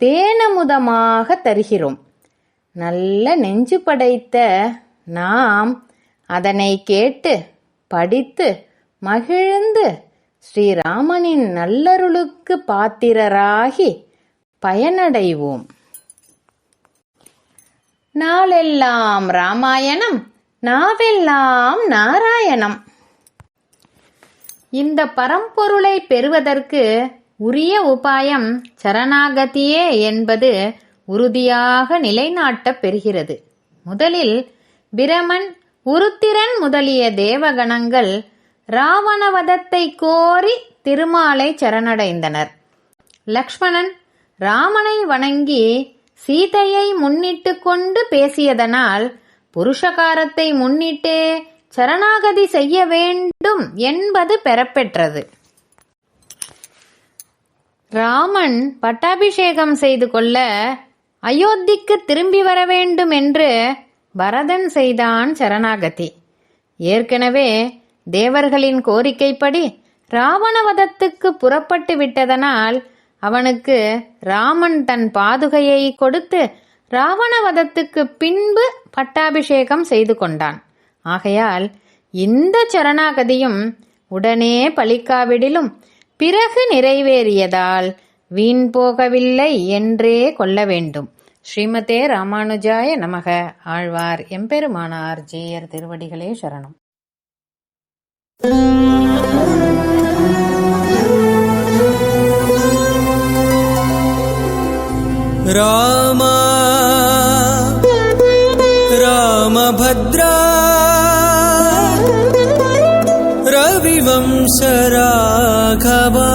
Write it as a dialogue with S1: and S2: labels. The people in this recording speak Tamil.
S1: தேனமுதமாக தருகிறோம். நல்ல நெஞ்சு படைத்த நாம் அதனை கேட்டு படித்து மகிழ்ந்து ஸ்ரீராமனின் நல்லருளுக்கு பாத்திரராகி பயனடைவோம். நாளெல்லாம் ராமாயணம் நாவெல்லாம் நாராயணம். இந்த பரம்பொருளை பெறுவதற்கு உரிய உபாயம் சரணாகதியே என்பது உறுதியாக நிலைநாட்டப் பெறுகிறது. முதலில் பிரமன் உருத்திரன் முதலிய தேவகணங்கள் ராவணவதத்தை கோரி திருமாலை சரணடைந்தனர். லக்ஷ்மணன் ராமனை வணங்கி சீதையை முன்னிட்டு கொண்டு பேசியதனால் புருஷகாரத்தை முன்னிட்டே சரணாகதி செய்ய வேண்டும் என்பது பெறப்பெற்றது. ராமன் பட்டாபிஷேகம் செய்து கொள்ள அயோத்திக்கு திரும்பி வர வேண்டும் என்று பரதன் செய்தான் சரணாகதி. ஏற்கனவே தேவர்களின் கோரிக்கைப்படி ராவணவதத்துக்கு புறப்பட்டு விட்டதனால் அவனுக்கு ராமன் தன் பாதுகையை கொடுத்து ராவணவதத்துக்கு பின்பு பட்டாபிஷேகம் செய்து கொண்டான். ஆகையால் இந்த சரணாகதியும் உடனே பலிக்காவிடிலும் பிறகு நிறைவேறியதால் வீண் போகவில்லை என்றே கொள்ள வேண்டும். ஸ்ரீமதே ராமானுஜாய நமக. ஆழ்வார் எம்பெருமானார் ஜேயர் திருவடிகளே சரணம்.
S2: ரா रविवंशराघवा